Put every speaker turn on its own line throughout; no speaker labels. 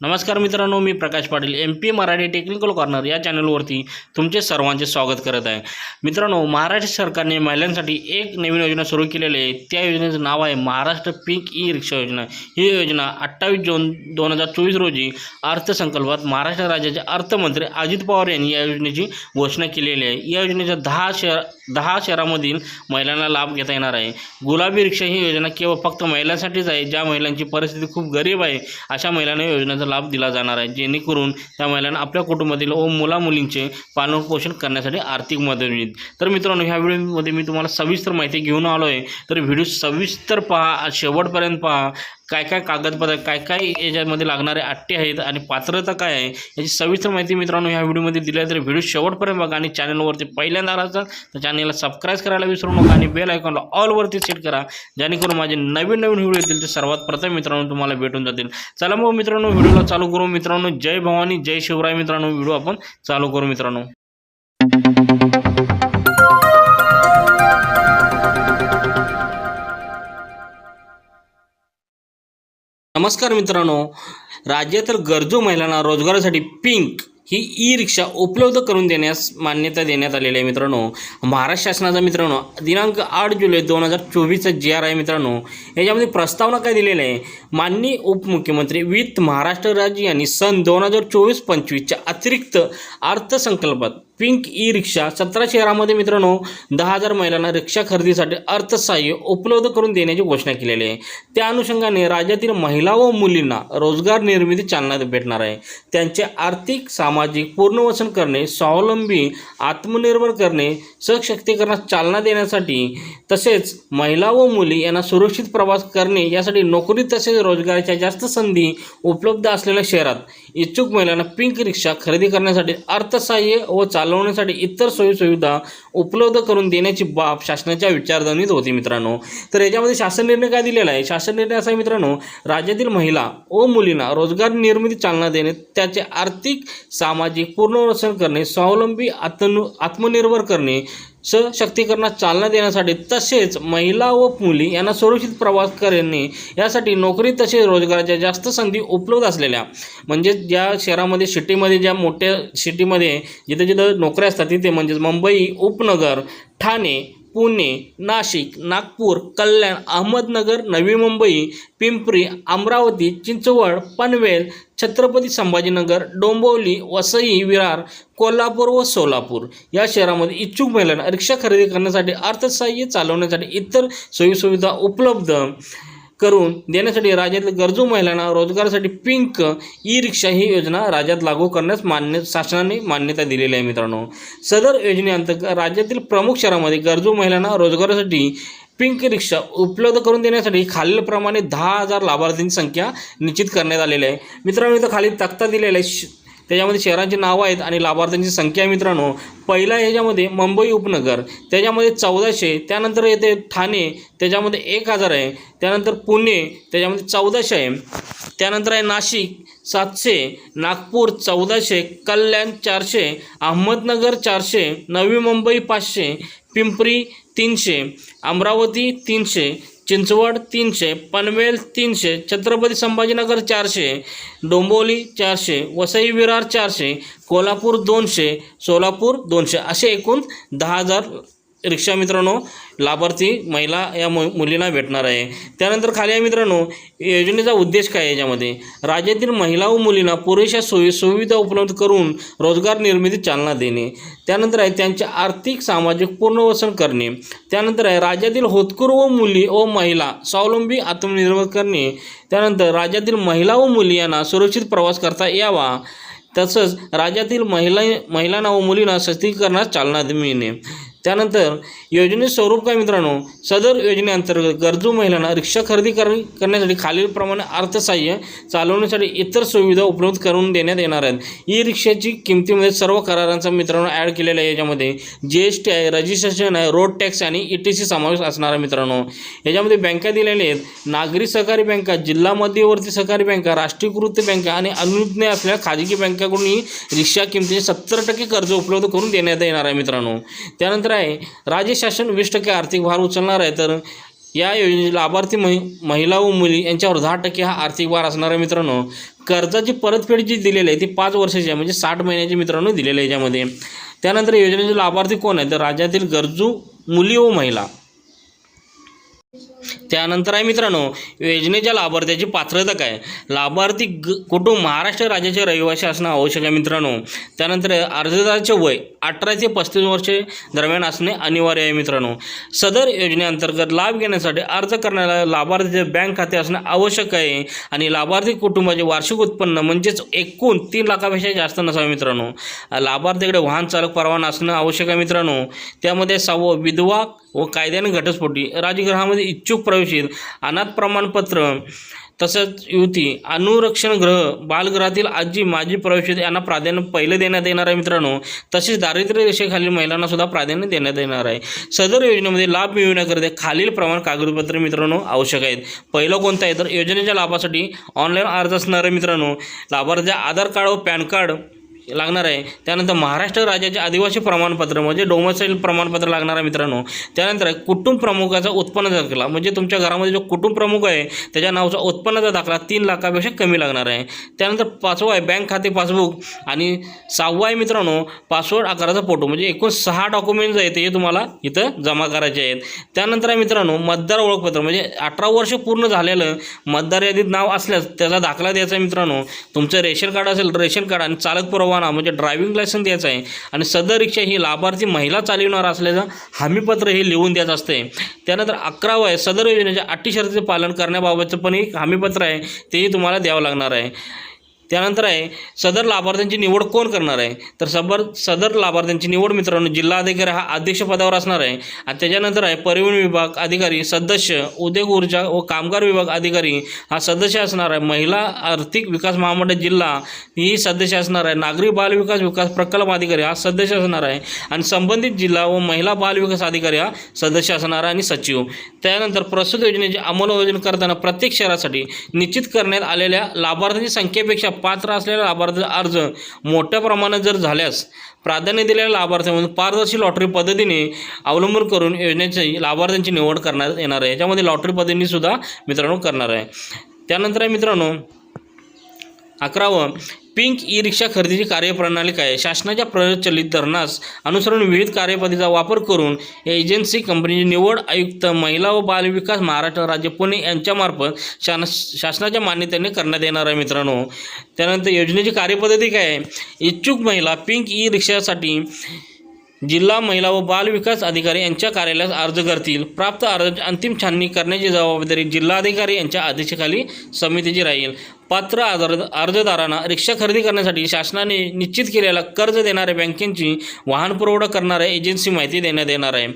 नमस्कार मित्रांनो मी Prakash Patil M P Marathi technical corner या चॅनलवरती तुमचे सर्वांचे स्वागत करत आहे. मित्रांनो महाराष्ट्र सरकारने महिलांसाठी एक नवीन योजना सुरू केलेली आहे. त्या योजनेचं नाव आहे महाराष्ट्र पीक ई रिक्षा योजना. ही योजना अठ्ठावीस जून दोन हजार चोवीस रोजी अर्थसंकल्पात महाराष्ट्र राज्याचे अर्थमंत्री अजित पवार यांनी या योजनेची घोषणा केलेली आहे. या योजनेच्या दहा शहर दहा शहरामधील महिलांना लाभ घेता येणार आहे. गुलाबी रिक्षा ही योजना केवळ फक्त महिलांसाठीच आहे ज्या महिलांची परिस्थिती खूप गरीब आहे अशा महिलांना योजनेचा लाभ दिला जाणार आहे. जेणेकरून त्या महिलांना आपल्या कुटुंबातील व मुलामुलींचे पालनपोषण करण्यासाठी आर्थिक मदत मिळेल. तर मित्रांनो ह्या व्हिडिओमध्ये मी तुम्हाला सविस्तर माहिती घेऊन आलो आहे तर व्हिडिओ सविस्तर पहा. शेवटपर्यंत पहा. काय काय कागदपत्र काय काय याच्यामध्ये लागणारे अट्टे आहेत आणि पात्रता काय आहे याची सविस्तर माहिती मित्रांनो ह्या व्हिडिओमध्ये दिली तर व्हिडिओ शेवटपर्यंत बघा आणि चॅनलवरती पहिल्यांदा राहतात असाल तर चॅनलला सबस्क्राईब करायला विसरू नका आणि बेल आयकॉनला ऑलवरती सेट करा जेणेकरून माझे नवीन नवीन व्हिडिओ येतील ते सर्वात प्रथम मित्रांनो तुम्हाला भेटून जातील. चला मग मित्रांनो व्हिडिओला चालू करू. मित्रांनो जय भवानी जय शिवराय मित्रांनो. व्हिडिओ आपण चालू करू मित्रांनो. नमस्कार मित्रांनो. राज्यातील गरजू महिलांना रोजगारासाठी पिंक ही ई रिक्षा उपलब्ध करून देण्यास मान्यता देण्यात आलेली आहे मित्रांनो. महाराष्ट्र शासनाचा मित्रांनो दिनांक आठ जुलै दोन हजार चोवीसचा जी आर आहे मित्रांनो. याच्यामध्ये प्रस्तावना काय दिलेली आहे? माननीय उपमुख्यमंत्री वित्त महाराष्ट्र राज्य यांनी सन दोन हजार चोवीस पंचवीसच्या अतिरिक्त अर्थसंकल्पात पिंक ई रिक्षा सतरा शहरामध्ये मित्रांनो दहा हजार महिलांना रिक्षा खरेदीसाठी अर्थसहाय्य उपलब्ध करून देण्याची घोषणा केलेली आहे. त्या अनुषंगाने राज्यातील महिला व मुलींना रोजगार निर्मिती चालना भेटणार आहे. त्यांचे आर्थिक सामाजिक पूर्णवसन करणे स्वावलंबी आत्मनिर्भर करणे सशक्तीकरणास चालना देण्यासाठी तसेच महिला व मुली यांना सुरक्षित प्रवास करणे यासाठी नोकरी तसेच रोजगाराच्या जास्त संधी उपलब्ध असलेल्या शहरात इच्छुक महिलांना पिंक रिक्षा खरेदी करण्यासाठी अर्थसहाय्य व चालवण्यासाठी इतर सोयीसुविधा उपलब्ध करून देण्याची बाब शासनाच्या विचारधनीत होती मित्रांनो. तर याच्यामध्ये शासन निर्णय काय दिलेला आहे? शासन निर्णय असा आहे मित्रांनो राज्यातील महिला व मुलींना रोजगार निर्मिती चालना देणे त्याचे आर्थिक सामाजिक पुनर्वसन करणे स्वावलंबी आत्मनु आत्मनिर्भर करणे सशक्तीकरणास चालना देण्यासाठी तसेच महिला व मुली यांना सुरक्षित प्रवास करणे यासाठी नोकरी तसेच रोजगाराच्या जास्त संधी उपलब्ध असलेल्या म्हणजे ज्या शहरामध्ये सिटीमध्ये ज्या मोठ्या सिटीमध्ये जिथे जिथं नोकऱ्या असतात तिथे म्हणजेच मुंबई उपनगर ठाणे पुणे नाशिक नागपूर कल्याण अहमदनगर नवी मुंबई पिंपरी अमरावती चिंचवड पनवेल छत्रपती संभाजीनगर डोंबिवली वसई विरार कोल्हापूर व सोलापूर या शहरामध्ये इच्छुक महिलांना रिक्षा खरेदी करण्यासाठी अर्थसहाय्य चालवण्यासाठी इतर सोयीसुविधा उपलब्ध. करून देण्यासाठी राज्यातील गरजू महिलांना रोजगारासाठी पिंक ई रिक्षा ही योजना राज्यात लागू करण्यास मान्य शासनाने मान्यता दिलेली आहे मित्रांनो. सदर योजनेअंतर्गत राज्यातील प्रमुख शहरामध्ये गरजू महिलांना रोजगारासाठी पिंक रिक्षा उपलब्ध करून देण्यासाठी खालीलप्रमाणे दहा हजार लाभार्थींची संख्या निश्चित करण्यात आलेली आहे. मित्रांनो इथं खाली तक्ता दिलेला आहे. श- त्याच्यामध्ये शहरांची नावं आहेत आणि लाभार्थ्यांची संख्या आहे मित्रांनो. पहिला ह्याच्यामध्ये मुंबई उपनगर त्याच्यामध्ये चौदाशे त्यानंतर येते ठाणे त्याच्यामध्ये एक हजार आहे त्यानंतर पुणे त्याच्यामध्ये चौदाशे आहे. त्यानंतर आहे नाशिक सातशे नागपूर चौदाशे कल्याण चारशे अहमदनगर चारशे नवी मुंबई पाचशे पिंपरी तीनशे अमरावती तीनशे चिंचवड तीनशे पनवेल तीनशे छत्रपती संभाजीनगर चारशे डोंबोली चारशे वसई विरार चारशे कोल्हापूर दोनशे सोलापूर दोनशे असे एकूण दहा हजार रिक्षा मित्रांनो लाभार्थी महिला या मु मुलींना भेटणार आहे. त्यानंतर खाली आहे मित्रांनो योजनेचा उद्देश काय आहे याच्यामध्ये? राज्यातील महिला व मुलींना पुरेशा सोयी सुविधा उपलब्ध करून रोजगार निर्मिती चालना देणे. त्यानंतर आहे त्यांचे आर्थिक सामाजिक पुनर्वसन करणे. त्यानंतर आहे राज्यातील होतकरू व मुली व महिला स्वावलंबी आत्मनिर्भर करणे. त्यानंतर राज्यातील महिला व मुली यांना सुरक्षित प्रवास करता यावा. तसंच राज्यातील महिला महिलांना व मुलींना सशक्तीकरणास चालना मिळणे. त्यानंतर योजने स्वरूप काय मित्रांनो? सदर योजनेअंतर्गत गरजू महिलांना रिक्षा खरेदी कर करण्यासाठी खालीलप्रमाणे अर्थसहाय्य चालवण्यासाठी इतर सुविधा उपलब्ध करून देण्यात येणार आहेत. ई रिक्षाची किमतीमध्ये सर्व करारांचा मित्रांनो ॲड केलेला आहे. याच्यामध्ये जी एस टी आहे रजिस्ट्रेशन आहे रोड टॅक्स आणि ई टी सी समावेश असणार आहे मित्रांनो. याच्यामध्ये बँका दिलेल्या आहेत. नागरी सहकारी बँका जिल्हा मध्यवर्ती सहकारी बँका राष्ट्रीयकृत बँका आणि अनुज्ञ असलेल्या खाजगी बँकाकडून ही रिक्षा किमतीचे सत्तर टक्के कर्ज उपलब्ध करून देण्यात येणार आहे मित्रांनो. त्यानंतर आहे. राज्य शासन वीस टक्के आर्थिक भार उचलणार आहे. तर या योजनेचे लाभार्थी महि महिला व मुली यांच्यावर दहा टक्के हा आर्थिक भार असणार आहे मित्रांनो. कर्जाची परतफेड जी दिलेली आहे ती पाच वर्षाची आहे. म्हणजे साठ महिन्याची मित्रांनो दिलेली आहे याच्यामध्ये. त्यानंतर योजनेचे लाभार्थी कोण आहे तर राज्यातील गरजू मुली व महिला. त्यानंतर आहे मित्रांनो योजनेच्या लाभार्थ्याची पात्रता काय? लाभार्थी ग कुटुंब महाराष्ट्र राज्याचे रहिवासी असणं आवश्यक आहे मित्रांनो. त्यानंतर अर्जदाराचे वय अठरा ते पस्तीस वर्षे दरम्यान असणे अनिवार्य आहे मित्रांनो. सदर योजनेअंतर्गत लाभ घेण्यासाठी अर्ज करण्याला लाभार्थीचे बँक खाते असणे आवश्यक आहे आणि लाभार्थी कुटुंबाचे वार्षिक उत्पन्न म्हणजेच एकूण तीन लाखापेक्षा जास्त नसावे मित्रांनो. लाभार्थीकडे वाहन चालक परवाना असणं आवश्यक आहे मित्रांनो. त्यामध्ये सहावं विधवा व कायद्याने घटस्फोटी. राजगृहामध्ये इच्छुक प्रवेशित अनाथ प्रमाणपत्र तसंच युती अनुरक्षण गृह बालगृहातील आजी माजी प्रवेशित यांना प्राधान्य पहिलं देण्यात येणार आहे मित्रांनो. तसेच दारिद्र्य रेषेखालील महिलांना सुद्धा प्राधान्य देण्यात येणार आहे. सदर योजनेमध्ये लाभ मिळवण्याकरिता खालील प्रमाण कागदपत्रे मित्रांनो आवश्यक आहेत. पहिलं कोणतं आहे? तर योजनेच्या लाभासाठी ऑनलाईन अर्ज असणार आहे मित्रांनो. लाभार्थ्या आधार कार्ड व पॅन कार्ड. लागणार आहे. त्यानंतर महाराष्ट्र राज्याचे आदिवासी प्रमाणपत्र म्हणजे डोमसाईल प्रमाणपत्र लागणार आहे मित्रांनो. त्यानंतर कुटुंब प्रमुखाचा उत्पन्न दाखला म्हणजे तुमच्या घरामध्ये जो कुटुंब प्रमुख आहे त्याच्या नावाचा उत्पन्नाचा दाखला तीन लाखापेक्षा कमी लागणार आहे. त्यानंतर पाचवा आहे बँक खाते पासबुक. आणि सहावा आहे मित्रांनो पासवर्ड आकाराचा फोटो म्हणजे एकूण सहा डॉक्युमेंट्स आहेत ते तुम्हाला इथं जमा करायचे आहेत. त्यानंतर आहे मित्रांनो मतदार ओळखपत्र म्हणजे अठरा वर्ष पूर्ण झालेलं मतदार यादीत नाव असल्यास त्याचा दाखला द्यायचा आहे मित्रांनो. तुमचं रेशन कार्ड असेल रेशन कार्ड आणि चालक परवाना म्हणजे ड्रायव्हिंग लायसन्स द्यायचं आहे. आणि सदर रिक्षा ही लाभार्थी महिला चालवणार असल्याचं हमीपत्र हे लिहून द्यायचं असते. त्यानंतर अकरावं आहे सदर योजनेच्या अटी शर्तीचे पालन करण्याबाबतचं पण एक हमीपत्र आहे तेही तुम्हाला द्यावं लागणार आहे. त्यानंतर आहे सदर लाभार्थ्यांची निवड कोण करणार आहे? तर सबर सदर लाभार्थ्यांची निवड मित्रांनो जिल्हा अधिकारी हा अध्यक्ष पदावर असणार आहे. आणि त्याच्यानंतर आहे परिवहन विभाग अधिकारी सदस्य उद्योग ऊर्जा व कामगार विभाग अधिकारी हा सदस्य असणार आहे. महिला आर्थिक विकास महामंडळ जिल्हा ही सदस्य असणार आहे. नागरी बाल विकास विकास प्रकल्प अधिकारी हा सदस्य असणार आहे. आणि संबंधित जिल्हा व महिला बाल विकास अधिकारी हा सदस्य असणार आहे आणि सचिव. त्यानंतर प्रस्तुत योजनेचे अंमलबजावणी करताना प्रत्येक शहरासाठी निश्चित करण्यात आलेल्या लाभार्थ्यांची संख्येपेक्षा पात्र असलेल्या लाभार्थी अर्ज मोठ्या प्रमाणात जर झाल्यास प्राधान्य दिलेल्या लाभार्थ्यांमधून पारदर्शी लॉटरी पद्धतीने अवलंबून करून योजनेची लाभार्थ्यांची निवड करण्यात येणार आहे. याच्यामध्ये लॉटरी पद्धतीनेसुद्धा मित्रांनो करणार आहे. त्यानंतर आहे मित्रांनो अकरावं पिंक ई रिक्षा खरेदीची कार्यप्रणाली काय आहे? शासनाच्या प्रचलित धरणास अनुसरून विविध कार्यपद्धतीचा वापर करून एजन्सी कंपनीची निवड आयुक्त महिला व बालविकास महाराष्ट्र राज्य पुणे यांच्यामार्फत शान शासनाच्या मान्यतेने करण्यात येणार आहे मित्रांनो. त्यानंतर योजनेची कार्यपद्धती काय आहे? इच्छुक महिला पिंक ई रिक्षासाठी जिल्हा महिला व बाल विकास अधिकारी यांच्या कार्यालयास अर्ज करतील. प्राप्त अर्ज अंतिम छाननी करण्याची जबाबदारी जिल्हाधिकारी यांच्या आदेशाखाली समितीची राहील. पात्र आदर अर्जदारांना रिक्षा खरेदी करण्यासाठी शासनाने निश्चित केलेला कर्ज देणाऱ्या बँकेची वाहन पुरवठा करणाऱ्या एजन्सी माहिती देण्यात येणार आहे.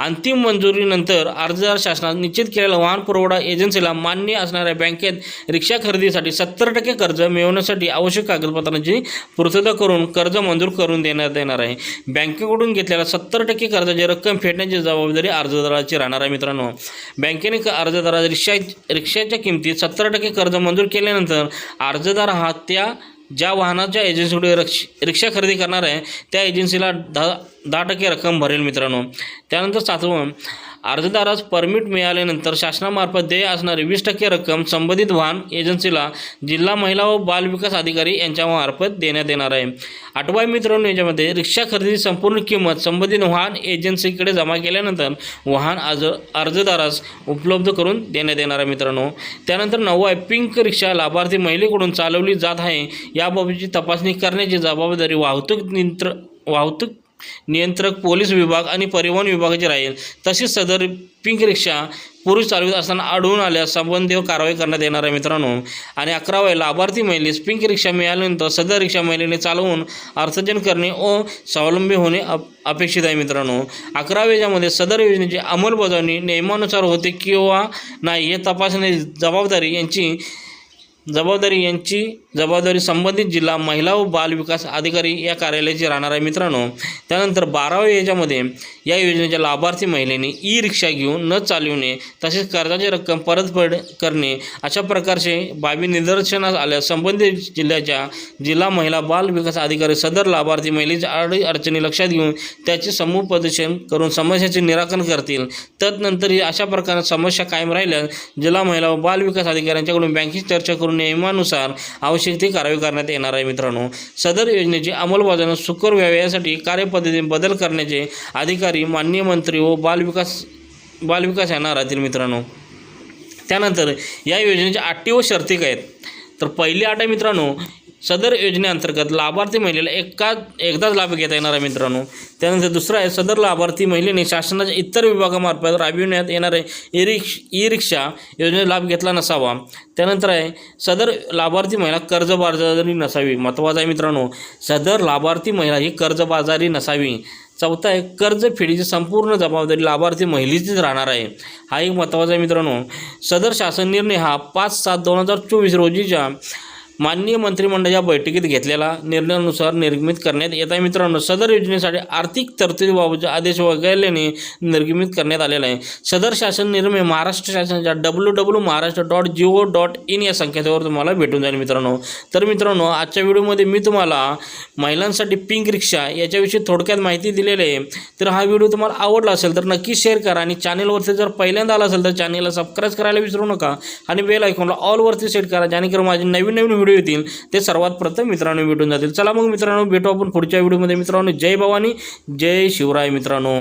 अंतिम मंजुरीनंतर अर्जदार शासनात निश्चित केलेला वाहन पुरवठा एजन्सीला मान्य असणाऱ्या बँकेत रिक्षा खरेदीसाठी सत्तर टक्के कर्ज मिळवण्यासाठी आवश्यक कागदपत्रांची पूर्तता करून कर्ज मंजूर करून देण्यात येणार आहे. बँकेकडून घेतलेल्या सत्तर टक्के कर्जाची रक्कम फेडण्याची जबाबदारी अर्जदाराची राहणार आहे मित्रांनो. बँकेने अर्जदारा रिक्षा रिक्षाच्या किमतीत सत्तर टक्के कर्ज मंजूर केल्यानंतर अर्जदार हा त्या ज्या वाहनाच्या एजन्सीकडे रक्ष रिक्षा खरेदी करणार आहे त्या एजन्सीला दहा दहा टक्के रक्कम भरेल मित्रांनो. त्यानंतर सातवं अर्जदारास परमिट मिळाल्यानंतर शासनामार्फत देय असणारी वीस टक्के रक्कम संबंधित वाहन एजन्सीला जिल्हा महिला व बालविकास अधिकारी यांच्यामार्फत देण्यात येणार आहे. आठवा मित्रांनो याच्यामध्ये रिक्षा खरेदी संपूर्ण किंमत संबंधित वाहन एजन्सीकडे जमा केल्यानंतर वाहन अर्ज अर्जदारास उपलब्ध करून देण्यात येणार आहे मित्रांनो. त्यानंतर नववा आहे पिंक रिक्षा लाभार्थी महिलेकडून चालवली जात आहे. याबाबतची तपासणी करण्याची जबाबदारी वाहतूक नियंत्र वाहतूक नियंत्रक पोलीस विभाग आणि परिवहन विभागाचे राहील. तसेच सदर पिंक रिक्षा पुरुष चालवित असताना आढळून आल्यास संबंधित कारवाई करण्यात येणार आहे मित्रांनो. आणि अकरावा लाभार्थी महिलेस पिंक रिक्षा मिळाल्यानंतर सदर रिक्षा महिलेने चालवून अर्थजन करणे व स्वावलंबी होणे अप अपेक्षित आहे मित्रांनो. अकराव्या याच्यामध्ये सदर योजनेची अंमलबजावणी नियमानुसार होते किंवा नाही हे तपासण्याची जबाबदारी यांची जबाबदारी यांची जबाबदारी संबंधित जिल्हा महिला व बाल विकास अधिकारी या कार्यालयाची राहणार आहे मित्रांनो. त्यानंतर बाराव्या याच्यामध्ये या योजनेच्या लाभार्थी महिलेने ई रिक्षा घेऊन न चालविणे तसेच कर्जाची रक्कम परतफेड करणे अशा प्रकारचे बाबी निदर्शनास आल्या. संबंधित जिल्ह्याच्या जिल्हा महिला बाल विकास अधिकारी सदर लाभार्थी महिलेच्या अडी अडचणी लक्षात घेऊन त्याचे समुपदेशन करून समस्याचे निराकरण करतील. तदनंतर ही अशा प्रकारे समस्या कायम राहिल्यास जिल्हा महिला व बाल विकास अधिकाऱ्यांच्याकडून बँकेची चर्चा करून नियमानुसार आवश्यक ती कारवाई करण्यात येणार आहे मित्रांनो. सदर योजनेची अंमलबजावणी सुकर व्हावी यासाठी कार्यपद्धतीत बदल करण्याचे अधिकारी माननीय मंत्री व बालविकास बालविकास यांना राहतील मित्रांनो. त्यानंतर या योजनेच्या अटी व शर्ती काय आहेत? तर पहिली अट आहे मित्रांनो सदर योजनेअंतर्गत लाभार्थी महिलेला एका एकदाच लाभ घेता येणार आहे मित्रांनो. त्यानंतर दुसरं आहे सदर लाभार्थी महिलेने शासनाच्या इतर विभागामार्फत राबविण्यात येणारे ई रिक्ष ई रिक्षा योजनेचा लाभ घेतला नसावा. त्यानंतर आहे सदर लाभार्थी महिला कर्जबाजारी नसावी. महत्त्वाचं आहे मित्रांनो सदर लाभार्थी महिला ही कर्जबाजारी नसावी. चौथा आहे कर्जफेडीची संपूर्ण जबाबदारी लाभार्थी महिलेचीच राहणार आहे. हा एक महत्त्वाचा आहे मित्रांनो. सदर शासन निर्णय हा पाच सात दोन हजार चोवीस रोजीच्या माननीय मंत्रिमंडळाच्या बैठकीत घेतलेला निर्णयानुसार निर्गमित करण्यात येत आहे. मित्रांनो सदर योजनेसाठी आर्थिक तरतुदीबाबतचे आदेश वगैरेने निर्गमित करण्यात आलेला आहे. सदर शासन निर्णय महाराष्ट्र शासनाच्या W W Maharashtra dot G O dot in या संकेतावर तुम्हाला भेटून जाईल मित्रांनो. तर मित्रांनो आजच्या व्हिडिओमध्ये मी तुम्हाला महिलांसाठी पिंक रिक्षा याच्याविषयी थोडक्यात माहिती दिलेली आहे. तर हा व्हिडिओ तुम्हाला आवडला असेल तर नक्की शेअर करा आणि चॅनेलवरती जर पहिल्यांदा आला असेल तर चॅनेलला सबस्क्राईब करायला विसरू नका आणि बेल ऐकूनला ऑलवरती सेट करा. जेणेकरून माझे नवीन नवीन व्हिडिओ येतील ते सर्वात प्रथम मित्रांनो भेटून जातील. चला मग मित्रांनो भेटू आपण पुढच्या व्हिडिओमध्ये. मित्रांनो जय भवानी जय शिवराय मित्रांनो.